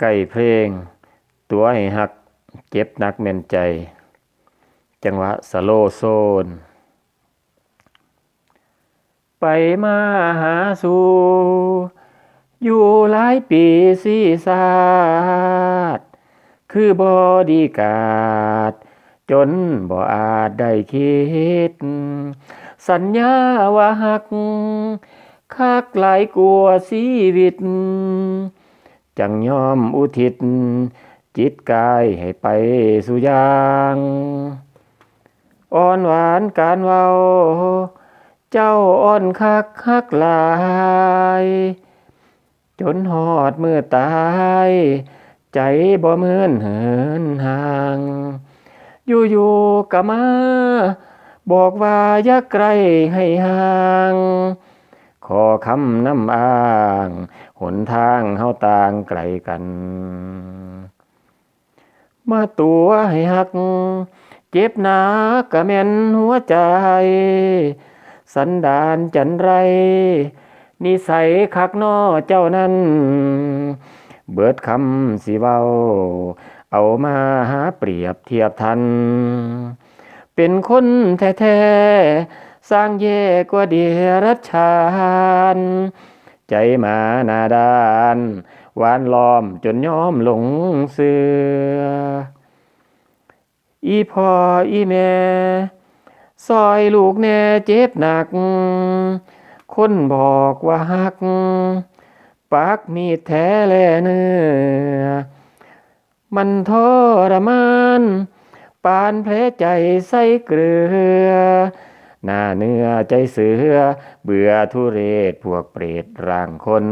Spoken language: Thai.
ไก่เพลง ตัวให้หักเจ็บนักแม่นใจ จังหวะสโลโซน ไปมาหาสู่อยู่หลายปีสีสาดคือบอดีกาด จนบ่อาจได้คิด สัญญาว่าหักคักหลายกลัวชีวิต จังยอมอุทิศ จิตกายให้ไปสู่อย่างอ่อนหวานการเว้า เจ้าอ่อนคักฮักหลาย จนฮอดมือตาย ใจบ่เมือนเหินห่าง อยู่ๆก็มา บอกว่าอย่าใกลให้ห่าง ขอคำน้ำอ้าง หนทางเฮาต่างไกลกัน มาตัวให้หัก เจ็บหนักก็แม่นหัวใจ สันดานจันไร นิสัยคักน้อเจ้านั้น เบิดคำสิเว้าเอามาหาเปรียบเทียบทัน เป็นคนแท้ๆ สร้างแย่กว่าเดียรัชชานใจมานาดานหวานล้อมจนยอมหลงเสือ อีพ่ออีแม่ซอยลูกแน่เจ็บหนัก คนบอกว่าหัก ปากมีแท้แลเนื้อ มันทรมาน ปานแผลใจใส่เกลือ หน้าเนื้อใจเสือ เบื่อทุเรศพวกเปรตร่างคน